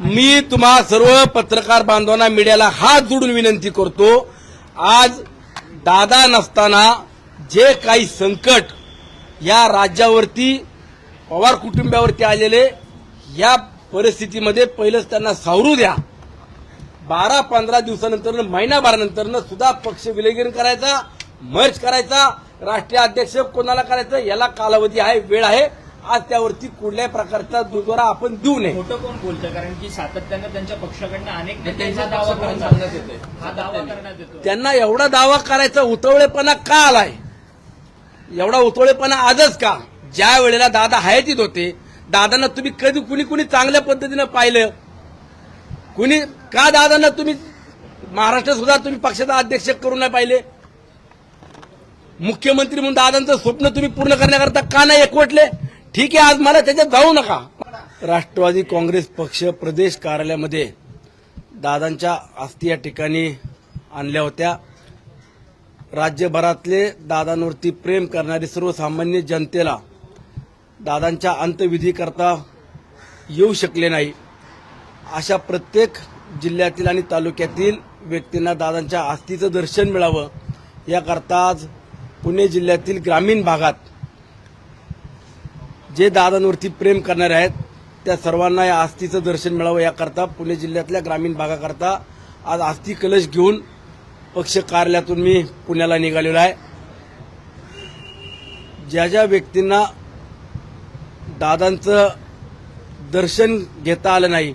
मी तुम्हा सर्व पत्रकार बांधवांना मीडियाला हात जोडून विनंती करतो आज दादा नसताना जे काही संकट या राज्यावरती पवार कुटुंबावरती आलेले या परिस्थितीमध्ये पहिलंच त्यांना सावरू द्या. बारा पंधरा दिवसानंतर महिनाभरानंतर सुद्धा पक्ष विलगीकरण करायचा मर्ज करायचा राष्ट्रीय अध्यक्ष कोणाला करायचं याला कालावधी आहे वेळ आहे. आज त्यावरती कुठल्याही प्रकारचा दुजोरा आपण देऊ नये. खोटं कोण बोलतं? कारण की सातत्यानं त्यांच्या पक्षाकडनं अनेक नेत्यांचा त्यांच्या दावा करण्यात सांगण्यात येतंय. हा दावा करण्यात येतो त्यांना एवढा दावा करायचा उतवळेपणा का आलाय? एवढा उतवळेपणा आजच का? ज्या वेळेला दादा हयातीत होते दादांना तुम्ही कधी कुणी कुणी चांगल्या पद्धतीनं पाहिलं? कुणी का दादांना तुम्ही महाराष्ट्र सुद्धा तुम्ही पक्षाचा अध्यक्ष करून नाही पाहिले? मुख्यमंत्री म्हणून दादांचं स्वप्न तुम्ही पूर्ण करण्याकरता का नाही एकवटले? ठीक आहे आज मला त्याच्यात जाऊ नका. राष्ट्रवादी काँग्रेस पक्ष प्रदेश कार्यालयामध्ये दादांच्या अस्थी या ठिकाणी आणल्या होत्या. राज्यभरातले दादांवरती प्रेम करणारे सर्वसामान्य जनतेला दादांच्या अंत्यविधीकरता येऊ शकले नाही. अशा प्रत्येक जिल्ह्यातील आणि तालुक्यातील व्यक्तींना दादांच्या आस्थीचं दर्शन मिळावं. याकरता आज पुणे जिल्ह्यातील ग्रामीण भागात जे दादांवरती प्रेम करणारे आहेत त्या सर्वांना या आस्थीचं दर्शन मिळावं याकरता पुणे जिल्ह्यातल्या ग्रामीण भागाकरता आज आस्थी कलश घेऊन पक्ष कार्यालयातून मी पुण्याला निघालेलो आहे. ज्या ज्या व्यक्तींना दादांचं दर्शन घेता आलं नाही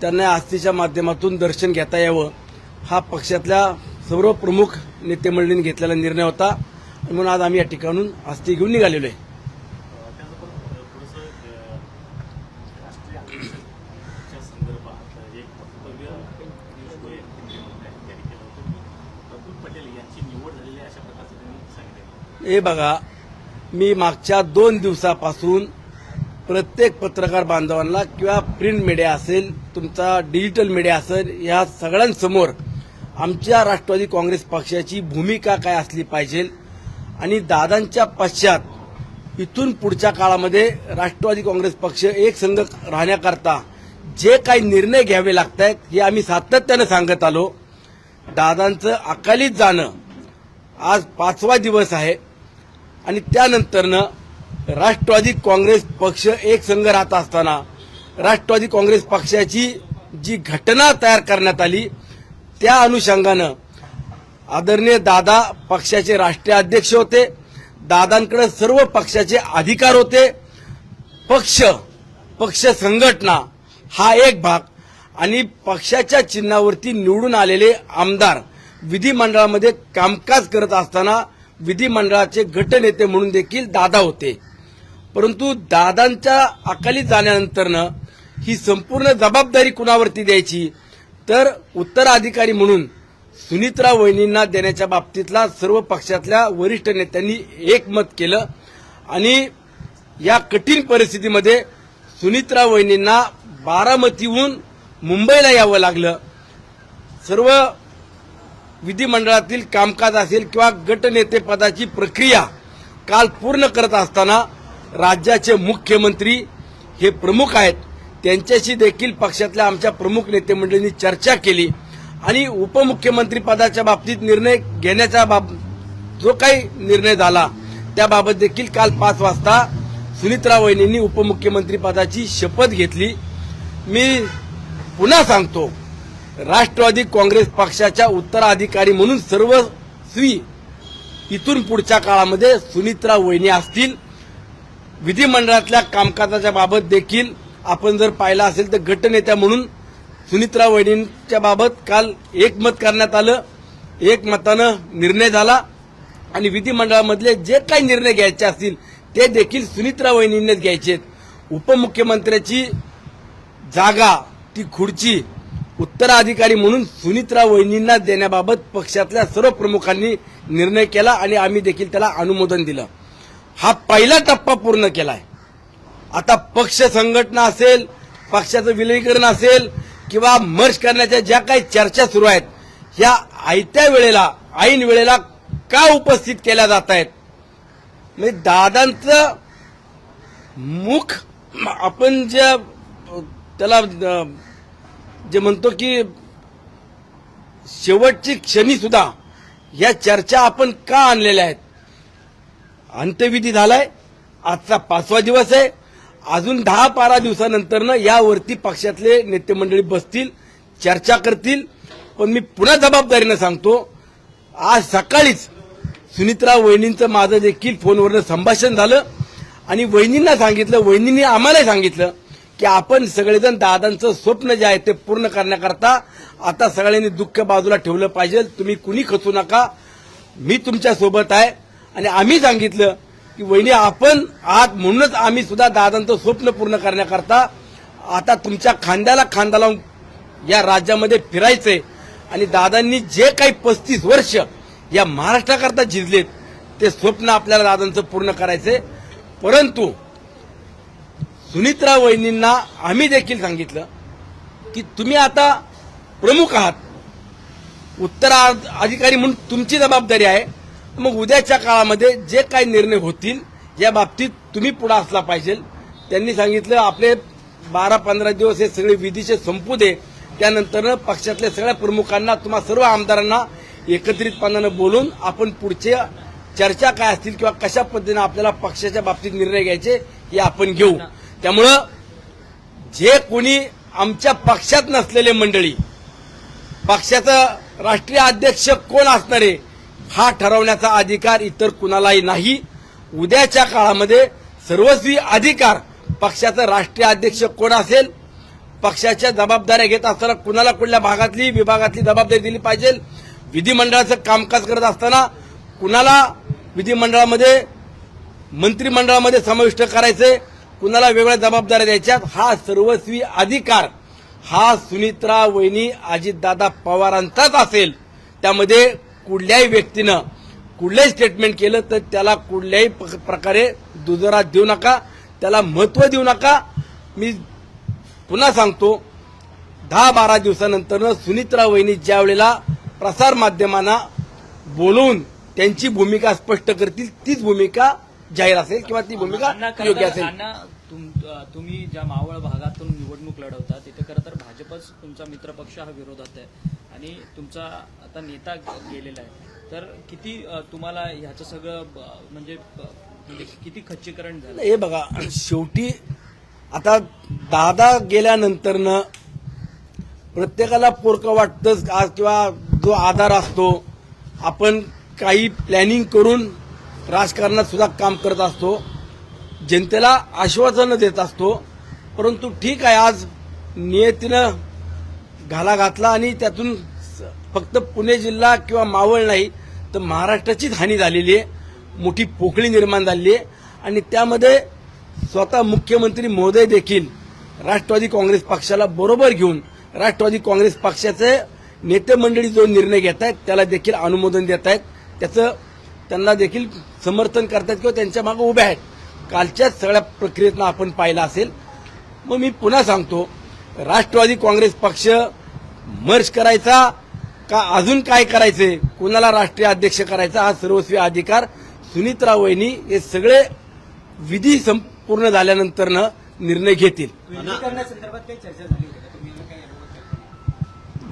त्यांना या आस्थीच्या माध्यमातून दर्शन घेता यावं हा पक्षातल्या सर्व प्रमुख नेते मंडळींनी घेतलेला निर्णय होता. म्हणून आज आम्ही या ठिकाणून आस्थी घेऊन निघालेलो आहे राष्ट्रीय अध्यक्षाच्या संदर्भात एक वक्तव्य पियुष गोयल केंद्रीय मंत्र्यांनी जारी केलं होतं की प्रफुल्ल पटेल यांची निवड झालेली आहे अशा प्रकारचं त्यांनी सांगितलं हे बघा मी मागच्या दोन दिवसापासून प्रत्येक पत्रकार बांधवांना किंवा प्रिंट मीडिया असेल तुमचा डिजिटल मीडिया असेल या सगळ्यांसमोर आमच्या राष्ट्रवादी काँग्रेस पक्षाची भूमिका काय असली पाहिजे आणि दादांच्या पश्चात इथून पुढच्या काळामध्ये राष्ट्रवादी काँग्रेस पक्ष एक संघ राहण्याकरता जे काही निर्णय घ्यावे लागत आहेत हे आम्ही सातत्यानं सांगत आलो. दादांचं अकालीत जाणं आज पाचवा दिवस आहे. आणि त्यानंतरनं राष्ट्रवादी काँग्रेस पक्ष एक संघ राहत असताना राष्ट्रवादी काँग्रेस पक्षाची जी घटना तयार करण्यात आली त्या अनुषंगानं आदरणीय दादा पक्षाचे राष्ट्रीय अध्यक्ष होते. दादांकडे सर्व पक्षाचे अधिकार होते. पक्ष पक्ष संघटना हा एक भाग. आणि पक्षाच्या चिन्हावरती निवडून आलेले आमदार विधिमंडळामध्ये कामकाज करत असताना विधिमंडळाचे गटनेते म्हणून देखील दादा होते. परंतु दादांच्या अकाली जाण्यानंतरनं ही संपूर्ण जबाबदारी कुणावरती द्यायची? तर उत्तराधिकारी म्हणून सुनित्रा वहिनींना देण्याच्या बाबतीतला सर्व पक्षातल्या वरिष्ठ नेत्यांनी एकमत केलं आणि या कठीण परिस्थितीमध्ये सुनित्रा वहिनींना बारामतीहून मुंबईला यावं लागलं. सर्व विधिमंडळातील कामकाज असेल किंवा गटनेतेपदाची प्रक्रिया काल पूर्ण करत असताना राज्याचे मुख्यमंत्री हे प्रमुख आहेत. त्यांच्याशी देखील पक्षातल्या आमच्या प्रमुख नेते मंडळींनी चर्चा केली आणि उपमुख्यमंत्री पदाच्या बाबतीत निर्णय घेण्याच्या बाब जो काही निर्णय झाला त्याबाबत देखील काल पाच वाजता सुनित्रा वहिनींनी उपमुख्यमंत्री पदाची शपथ घेतली. मी पुन्हा सांगतो राष्ट्रवादी काँग्रेस पक्षाच्या उत्तराधिकारी म्हणून सर्वस्वी इथून पुढच्या काळामध्ये सुनित्रा वहिनी असतील. विधिमंडळातल्या कामकाजाच्या बाबत देखील आपण जर पाहिलं असेल तर गटनेत्या म्हणून सुनित्रा वहिनींच्या बाबत काल एकमत करण्यात आलं. एकमतानं निर्णय झाला. आणि विधिमंडळामधले जे काही निर्णय घ्यायचे असतील ते देखील सुनित्रा वहिनींनीच घ्यायचे उपमुख्यमंत्र्याची जागा ती खुर्ची उत्तराधिकारी म्हणून सुनित्रा वहिनींना देण्याबाबत पक्षातल्या सर्व प्रमुखांनी निर्णय केला आणि आम्ही देखील त्याला अनुमोदन दिलं. हा पहिला टप्पा पूर्ण केलाय. आता पक्ष संघटना असेल पक्षाचं विलगीकरण असेल किंवा मर्ज करण्याच्या ज्या काही चर्चा सुरू आहेत ह्या आयत्या वेळेला ऐन वेळेला का उपस्थित केल्या जात आहेत? म्हणजे दादांचं मुख आपण ज्या त्याला जे म्हणतो की शेवटची क्षणी सुद्धा या चर्चा आपण का आणलेल्या आहेत? अंत्यविधी झालाय आजचा पाचवा दिवस आहे. अजून दहा बारा दिवसानंतरनं यावरती पक्षातले नेते मंडळी बसतील चर्चा करतील. पण मी पुन्हा जबाबदारीनं सांगतो आज सकाळीच सुनित्रा वहिनींचं माझं देखील फोनवरनं संभाषण झालं. आणि वहिनींना सांगितलं वहिनींनी आम्हाला सांगितलं की आपण सगळेजण दादांचं स्वप्न जे आहे ते पूर्ण करण्याकरता आता सगळ्यांनी दुःख बाजूला ठेवलं पाहिजे. तुम्ही कुणी खचू नका. मी तुमच्यासोबत आहे. आणि आम्ही सांगितलं की वहिनी आपण आहात म्हणूनच आम्ही सुद्धा दादांचं स्वप्न पूर्ण करण्याकरता आता तुमच्या खांद्याला खांदा लावून या राज्यामध्ये फिरायचंय. आणि दादांनी जे काही पस्तीस वर्ष या महाराष्ट्राकरता झिजलेत ते स्वप्न आपल्याला दादांचं पूर्ण करायचंय. परंतु सुनित्रा वहिनींना आम्ही देखील सांगितलं की तुम्ही आता प्रमुख आहात. उत्तराधिकारी म्हणून तुमची जबाबदारी आहे. मग उद्याच्या काळामध्ये जे काही निर्णय होतील या बाबतीत तुम्ही पुढे असला पाहिजे. त्यांनी सांगितलं आपले बारा पंधरा दिवस हे सगळे विधीचे संपू दे. त्यानंतर पक्षातल्या सगळ्या प्रमुखांना तुम्हा सर्व आमदारांना एकत्रितपणानं बोलून आपण पुढचे चर्चा काय असतील किंवा कशा पद्धतीनं आपल्याला पक्षाच्या बाबतीत निर्णय घ्यायचे हे आपण घेऊ. त्यामुळं जे कोणी आमच्या पक्षात नसलेले मंडळी पक्षाचं राष्ट्रीय अध्यक्ष कोण असणार आहे हा ठरवण्याचा अधिकार इतर कुणालाही नाही. उद्याच्या काळामध्ये सर्वस्वी अधिकार पक्षाचं राष्ट्रीय अध्यक्ष कोण असेल पक्षाच्या जबाबदाऱ्या घेत असताना कुणाला कुठल्या भागातली विभागातली जबाबदारी दिली पाहिजे विधिमंडळाचं कामकाज करत असताना कुणाला विधिमंडळामध्ये मंत्रिमंडळामध्ये समाविष्ट करायचे कुणाला वेगळ्या जबाबदाऱ्या द्यायच्यात? हा सर्वस्वी अधिकार हा सुनित्रा वहिनी अजितदादा पवारांचाच असेल. त्यामध्ये कुठल्याही व्यक्तीनं कुठलंही स्टेटमेंट केलं तर त्याला कुठल्याही प्रकारे दुजोरा देऊ नका. त्याला महत्त्व देऊ नका. मी पुन्हा सांगतो दहा बारा दिवसानंतर सुनित्रा वहिनी ज्या वेळेला प्रसार माध्यमांना बोलवून त्यांची भूमिका स्पष्ट करतील तीच भूमिका जाहीर असेल किंवा ती भूमिका योग्य असेल. तुम- तुम्ही ज्या मावळ भागातून निवडणूक लढवता तिथे खरं तर भाजपच तुमचा मित्रपक्ष हा विरोधात आहे. आणि तुमचा आता नेता गेलेला आहे. तर किती तुम्हाला ह्याचं सगळं ब- म्हणजे म्हणजे किती खच्चीकरण झालं? हे बघा शेवटी आता दादा गेल्यानंतरनं प्रत्येकाला पोरकं वाटतंच आज किंवा जो आधार असतो आपण काही प्लॅनिंग करून राजकारणात सुद्धा काम करत असतो. जनतेला आश्वासनं देत असतो. परंतु ठीक आहे आज नियतीनं घाला घातला आणि त्यातून स- फक्त पुणे जिल्हा किंवा मावळ नाही तर महाराष्ट्राचीच हानी झालेली आहे. मोठी पोकळी निर्माण झालेली आहे. आणि त्यामध्ये स्वतः मुख्यमंत्री महोदय देखील राष्ट्रवादी काँग्रेस पक्षाला बरोबर घेऊन राष्ट्रवादी काँग्रेस पक्षाचे नेते मंडळी जो निर्णय घेत आहेत त्याला देखील अनुमोदन देत आहेत. त्याचं त्यांना देखील समर्थन करतात किंवा त्यांच्या मागे उभ्या आहेत. कालच्याच सगळ्या प्रक्रियेतनं आपण पाहिलं असेल. मग मी पुन्हा सांगतो राष्ट्रवादी काँग्रेस पक्ष मर्ज करायचा का अजून काय करायचंय? कुणाला राष्ट्रीय अध्यक्ष करायचा हा सर्वस्वी अधिकार सुनित्रा वहिनी हे सगळे विधी संपूर्ण झाल्यानंतरनं निर्णय घेतील?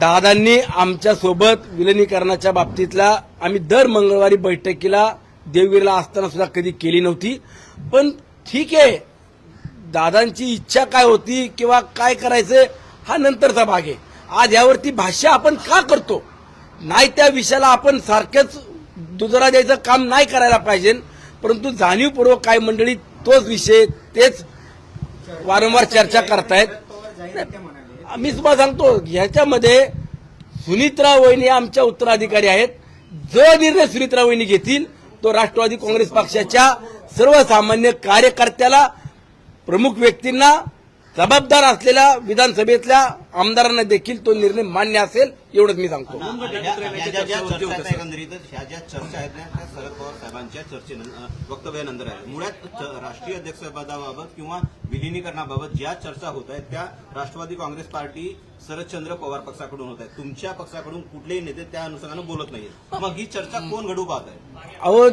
दादांनी आमच्यासोबत विलिनीकरणाच्या बाबतीतला आम्ही दर मंगळवारी बैठकीला देवगिरीला असताना सुद्धा कधी केली नव्हती. पण ठीक आहे. दादांची इच्छा काय होती किंवा काय करायचं हा नंतरचा भाग आहे. आज यावरती भाष्य आपण का करतो? नाही त्या विषयाला आपण सारखंच दुजरा द्यायचं काम नाही करायला पाहिजे. परंतु जाणीवपूर्वक काय मंडळी तोच विषय तेच वारंवार चर्चा करतायत. मी तुम्हाला सांगतो ह्याच्यामध्ये सुनित्रा वहिनी आमच्या उत्तराधिकारी आहेत. जो निर्णय सुनित्रा वहिनी घेतील तो राष्ट्रवादी काँग्रेस पक्षाच्या सर्वसामान्य कार्यकर्त्याला प्रमुख व्यक्तींना जबाबदार असलेल्या विधानसभेतल्या आमदारांना देखील तो निर्णय मान्य असेल एवढंच मी सांगतो. ह्या ज्या ज्या चर्चा आहेत एकंदरीतच ह्या ज्या चर्चा आहेत ना त्या शरद पवार साहेबांच्या चर्चेनंतर वक्तव्यानंतर आहेत. मुळात राष्ट्रीय अध्यक्षपदाबाबत किंवा विलिनीकरणाबाबत ज्या चर्चा होत आहेत त्या राष्ट्रवादी काँग्रेस पार्टी शरदचंद्र पवार पक्षाकडून होत आहेत. तुमच्या पक्षाकडून कुठलेही नेते त्या अनुषंगानं बोलत नाहीत मग ही चर्चा कोण घडू पाहत आहे? अहो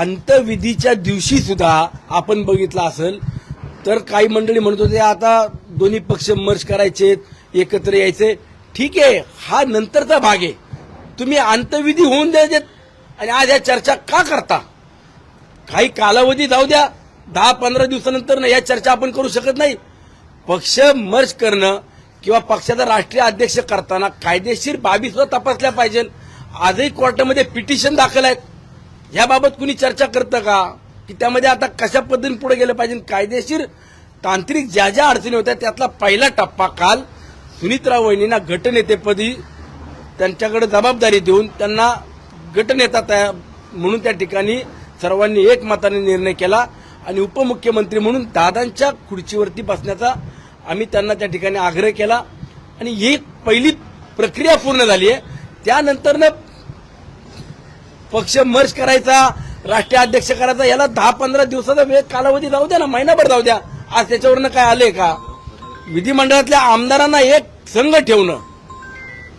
अंतविधीच्या दिवशी सुद्धा आपण बघितलं असेल तर काही मंडळी म्हणत होते आता दोन्ही पक्ष मर्ज करायचे एकत्र यायचे. ठीक आहे हा नंतरचा भाग आहे. तुम्ही अंतविधी होऊन द्यायचे आणि आज या चर्चा का करता? काही कालावधी जाऊ द्या दहा पंधरा दिवसानंतर या चर्चा आपण करू शकत नाही. पक्ष मर्ज करणं किंवा पक्षाचा राष्ट्रीय अध्यक्ष करताना कायदेशीर बाबी सुद्धा तपासल्या पाहिजे आजही कोर्टामध्ये पिटिशन दाखल आहेत. याबाबत कुणी चर्चा करतं का? की त्यामध्ये आता कशा पद्धतीने पुढे गेलं पाहिजे? कायदेशीर तांत्रिक ज्या ज्या अडचणी होत्या त्यातला पहिला टप्पा काल सुनीतराव वहिनींना गटनेतेपदी त्यांच्याकडे जबाबदारी देऊन त्यांना गटनेता त्या म्हणून त्या ठिकाणी सर्वांनी एकमताने निर्णय केला. आणि उपमुख्यमंत्री म्हणून दादांच्या खुर्चीवरती बसण्याचा आम्ही त्यांना त्या ठिकाणी आग्रह केला. आणि ही पहिली प्रक्रिया पूर्ण झाली आहे. त्यानंतरनं पक्ष मर्ज करायचा राष्ट्रीय अध्यक्ष करायचा याला दहा पंधरा दिवसाचा वेळ कालावधी जाऊ द्या ना महिनाभर जाऊ द्या. आज त्याच्यावरनं काय आलंय का? विधिमंडळातल्या आमदारांना एक संघ ठेवणं.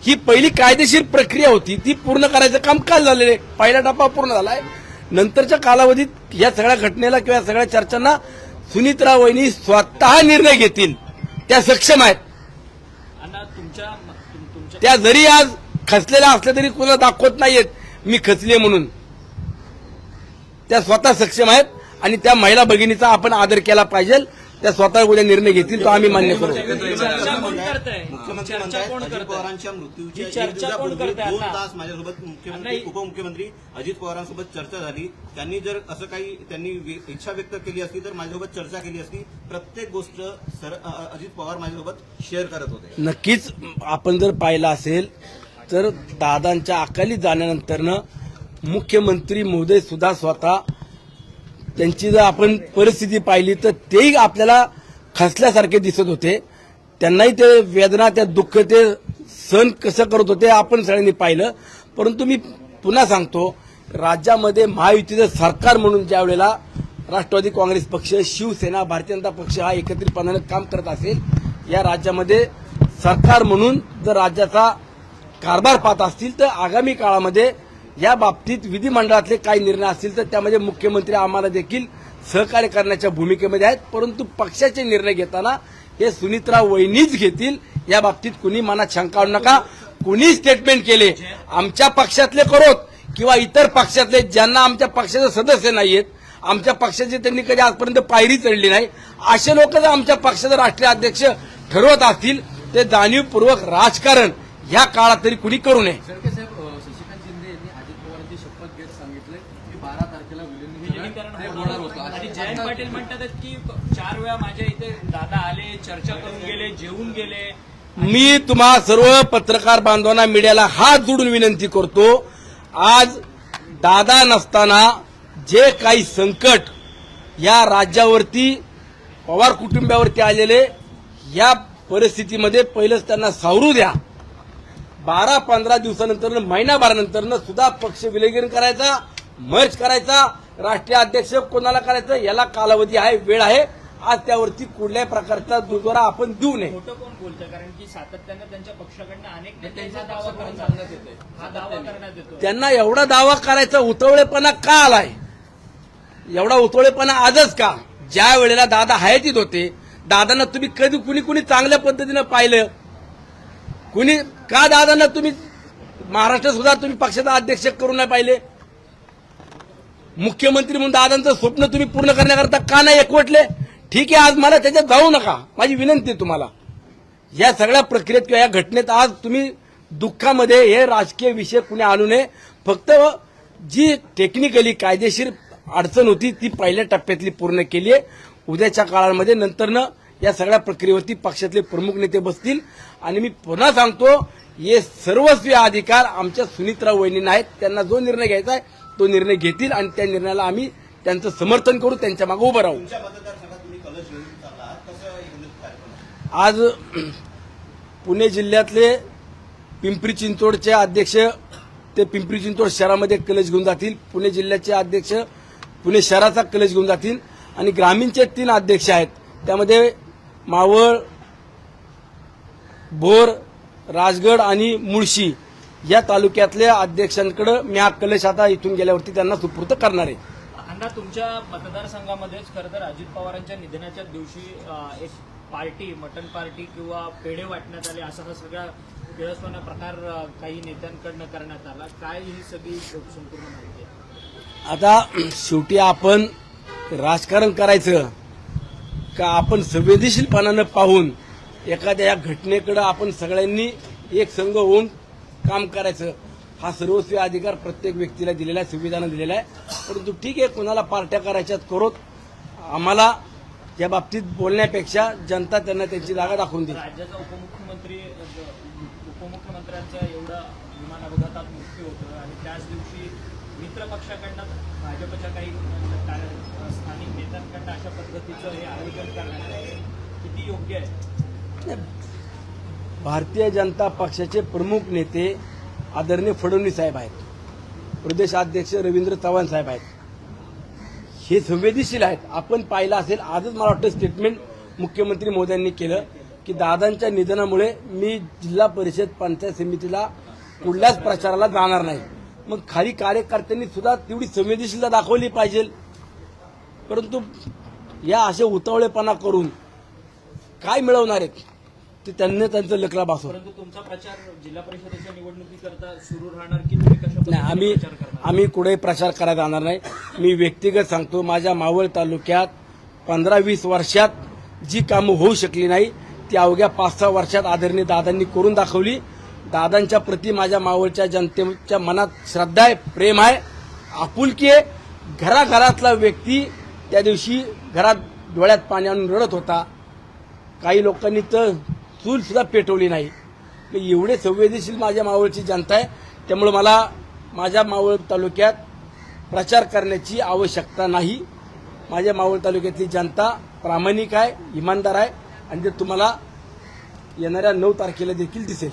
ही पहिली कायदेशीर प्रक्रिया होती. ती पूर्ण करायचं काम काल झालेलं आहे. पहिला टप्पा पूर्ण झालाय. नंतरच्या कालावधीत या सगळ्या घटनेला किंवा सगळ्या चर्चांना सुनीतराव वहिनी स्वतः निर्णय घेतील. त्या सक्षम आहेत. त्या जरी आज खचलेल्या असल्या तरी कुणाला दाखवत नाहीयेत. मी खचले म्हणून. त्या स्वतः सक्षम आहेत आणि त्या महिला भगिनीचा आपण आदर केला पाहिजे. त्या स्वतः उद्या निर्णय घेतील तो आम्ही मान्य करू. पवारांच्या चर्चा कोण दिवसापूर्वी करताय दोन अण्णा? तास माझ्यासोबत मुख्यमंत्री उपमुख्यमंत्री अजित पवारांसोबत चर्चा झाली. त्यांनी जर असं काही त्यांनी इच्छा व्यक्त केली असती तर माझ्यासोबत चर्चा केली असती. प्रत्येक गोष्ट सर अजित पवार माझ्यासोबत शेअर करत होते. नक्कीच आपण जर पाहिलं असेल तर दादांच्या अकाली जाण्यानंतरनं मुख्यमंत्री महोदय सुद्धा स्वतः त्यांची जर आपण परिस्थिती पाहिली तर तेही आपल्याला खसल्यासारखे दिसत होते. त्यांनाही ते वेदना त्या दुःख ते सहन कसं करत होते आपण सगळ्यांनी पाहिलं. परंतु मी पुन्हा सांगतो राज्यामध्ये महायुतीचं सरकार म्हणून ज्या वेळेला राष्ट्रवादी काँग्रेस पक्ष शिवसेना भारतीय जनता पक्ष हा एकत्रितपणानं काम करत असेल या राज्यामध्ये सरकार म्हणून जर राज्याचा कारभार पाहत असतील तर आगामी काळामध्ये या बाबतीत विधिमंडळातले काही निर्णय असतील तर त्यामध्ये म्हणजे मुख्यमंत्री आम्हाला देखील सहकार्य करण्याच्या भूमिकेमध्ये आहेत. परंतु पक्षाचे निर्णय घेताना हे सुनित्रा वहिनीच घेतील या बाबतीत कुणी मनात शंका आणू नका. कुणी स्टेटमेंट केले? आमच्या पक्षातले करोत किंवा इतर पक्षातले ज्यांना आमच्या पक्षाचे सदस्य नाहीयेत आमच्या पक्षाचे त्यांनी कधी आजपर्यंत पायरी चढली नाही असे लोक जर आमच्या पक्षाचे राष्ट्रीय अध्यक्ष ठरवत असतील ते जाणीवपूर्वक राजकारण या काळात तरी कुणी करू नये सरके साहेब अ, शशिकांत शिंदे यांनी अजित पवारांची शपथ घेत सांगितलंय की बारा तारखेला विलिनीकरण विलिनीकरण हे होणार होणार होतं होतं आणि जयंत पाटील म्हणतात की चार वेळा माझ्या इथे दादा आले चर्चा करून गेले जेवून गेले. मी तुम्हा सर्व पत्रकार बांधवांना मीडियाला हात जोडून विनंती करतो आज दादा नसताना जे काही संकट या राज्यावरती पवार कुटुंबावरती आलेले या परिस्थितीमध्ये पहिलंच त्यांना सावरू द्या. बारा पंधरा दिवसानंतर महिनाभरानंतर सुद्धा पक्ष विलगीकरण करायचा मर्ज करायचा राष्ट्रीय अध्यक्ष कोणाला करायचं? याला कालावधी आहे वेळ आहे. आज त्यावरती कुठल्याही प्रकारचा दुजोरा आपण देऊ नये. खोटं कोण बोलतं? कारण की सातत्यानं त्यांच्या पक्षाकडनं अनेक नेत्यांचा दावा करण्यात सांगण्यात येते हा दावा करण्यात येतो त्यांना एवढा दावा करायचा उतवळेपणा का आलाय? एवढा उतवळेपणा आजच का? ज्या वेळेला दादा हयातीत होते दादांना तुम्ही कधी कुणी कुणी चांगल्या पद्धतीनं पाहिलं? कुणी का दादांना तुम्ही महाराष्ट्र सुद्धा तुम्ही पक्षाचा अध्यक्ष करून नाही पाहिले? मुख्यमंत्री म्हणून दादांचं स्वप्न तुम्ही पूर्ण करण्याकरता का नाही एकवटले? ठीक आहे आज मला त्याच्यात जाऊ नका. माझी विनंती आहे तुम्हाला. या सगळ्या प्रक्रियेत किंवा या घटनेत आज तुम्ही दुःखामध्ये हे राजकीय विषय कुणी आणू नये. फक्त जी टेक्निकली कायदेशीर अडचण होती ती पहिल्या टप्प्यातली पूर्ण केली आहे. उद्याच्या काळामध्ये नंतरनं या सगळ्या प्रक्रियेवरती पक्षातले प्रमुख नेते बसतील. आणि मी पुन्हा सांगतो हे सर्वस्वी अधिकार आमच्या सुनित्रा वहिनींना आहेत. त्यांना जो निर्णय घ्यायचा आहे तो निर्णय घेतील आणि त्या निर्णयाला आम्ही त्यांचं समर्थन करू त्यांच्या मागे उभं राहू. आज पुणे जिल्ह्यातले पिंपरी चिंचवडचे अध्यक्ष ते पिंपरी चिंचवड शहरामध्ये कलश घेऊन जातील. पुणे जिल्ह्याचे अध्यक्ष पुणे शहराचा कलश घेऊन जातील. आणि ग्रामीणचे तीन अध्यक्ष आहेत. त्यामध्ये मावळ भोर राजगड आणि मुळशी. या तालुक्यातल्या अध्यक्षांकडे मी हा कलश आता इथून गेल्यावरती त्यांना सुपूर्त करणार आहे. अण्णा तुमच्या मतदारसंघामध्येच खरं तर अजित पवारांच्या निधनाच्या दिवशी एक पार्टी मटन पार्टी किंवा पेढे वाटण्यात आले असा हा सगळा किळसवाना प्रकार काही नेत्यांकडनं करण्यात आला. काय ही सगळी संपूर्ण माहिती आता शेवटी आपण राजकारण करायचं का आपण संवेदनशीलपणानं पाहून एखाद्या या घटनेकडे आपण सगळ्यांनी एक संघ होऊन काम करायचं. हा सर्वस्वी अधिकार प्रत्येक व्यक्तीला दिलेला आहे संविधानानं दिलेला आहे. परंतु ठीक आहे कोणाला पार्ट्या करायच्यात करोत आम्हाला या बाबतीत बोलण्यापेक्षा जनता त्यांना त्यांची जागा दाखवून देईल. राज्याचा उपमुख्यमंत्री उपमुख्यमंत्र्यांचा एवढा विमान अपघातात मृत्यू होतो आणि त्याच दिवशी मित्र पक्षाकडनं भाजपच्या काही स्थानिक नेत्यांकडनं अशा पद्धतीचं हे आयोजन करण्यात किती योग्य आहे? भारतीय जनता पक्षाचे प्रमुख नेते आदरणीय फडणवीस साहेब आहेत. प्रदेशाध्यक्ष रवींद्र चव्हाण साहेब आहेत. हे संवेदनशील आहेत. आपण पाहिलं असेल आजच मला वाटतं स्टेटमेंट मुख्यमंत्री मोदयांनी केलं की दादांच्या निधनामुळे मी जिल्हा परिषद पंचायत समितीला कुठल्याच प्रचाराला जाणार नाही. मग खाली कार्यकर्त्यांनी सुद्धा तेवढी संवेदनशीलता दाखवली पाहिजे. परंतु या असे उतावळेपणा करून काय मिळवणार आहेत? ते त्यांनी त्यांचं लकला भासव परंतु तुमचा प्रचार जिल्हा परिषदेच्या निवडणुकीकरता सुरू राहणार की तुम्ही कशा नाही आम्ही प्रचार करणार? आम्ही कुठेही प्रचार करायला जाणार नाही. मी व्यक्तिगत सांगतो माझ्या मावळ तालुक्यात पंधरा वीस वर्षात जी कामं होऊ शकली नाही ती अवघ्या पाच सहा वर्षात आदरणीय दादांनी करून दाखवली. दादांच्या प्रती माझ्या मावळच्या जनतेच्या मनात श्रद्धा आहे प्रेम आहे आपुलकी आहे. घराघरातला व्यक्ती त्या दिवशी घरात डोळ्यात पाणी आणून रडत होता. काही लोकांनी तर चूल सुद्धा पेटवली नाही. एवढे संवेदनशील माझ्या मावळची जनता आहे त्यामुळे मला माझ्या मावळ तालुक्यात प्रचार करण्याची आवश्यकता नाही. माझ्या मावळ तालुक्यातली जनता प्रामाणिक आहे इमानदार आहे आणि ते तुम्हाला येणाऱ्या नऊ तारखेला देखील दिसेल.